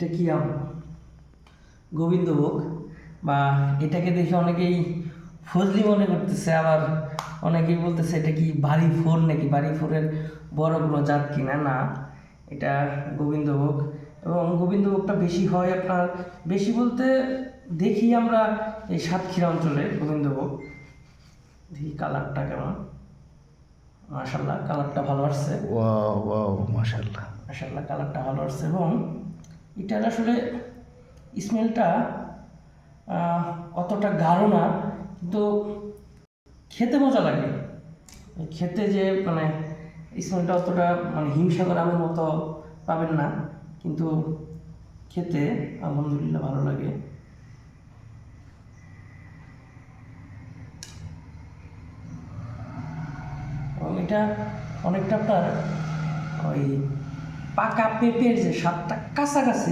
এটা কি আম? গোবিন্দভোগ। বা এটাকে দেখে অনেকেই ফজলি মনে করতেছে আবার অনেকেই বলতেছে এটা কি বাড়ি ফোর নাকি? বাড়ি ফোরের বড় কোনো জাত কিনা না? এটা গোবিন্দভোগ। এবং গোবিন্দভোগটা বেশি হয় আপনার বেশি বলতে দেখি আমরা এই সাতক্ষীরা অঞ্চলে গোবিন্দভোগ। দেখি কালারটা কেমন। মাশাল্লাহ কালারটা ভালো আসছে। ওয়াও ওয়াও মাশাল্লাহ মাশাল্লাহ কালারটা ভালো আসছে। এবং এটার আসলে স্মেলটা অতটা গাঢ় না, কিন্তু খেতে মজা লাগে। খেতে যে মানে স্মেলটা অতটা মানে হিমসাগর আমের মতো পাবেন না, কিন্তু খেতে আলহামদুলিল্লাহ ভালো লাগে। এবং এটা অনেকটা আপনার ওই পাকা পেঁপের যে স্বাদটা কাছাকাছি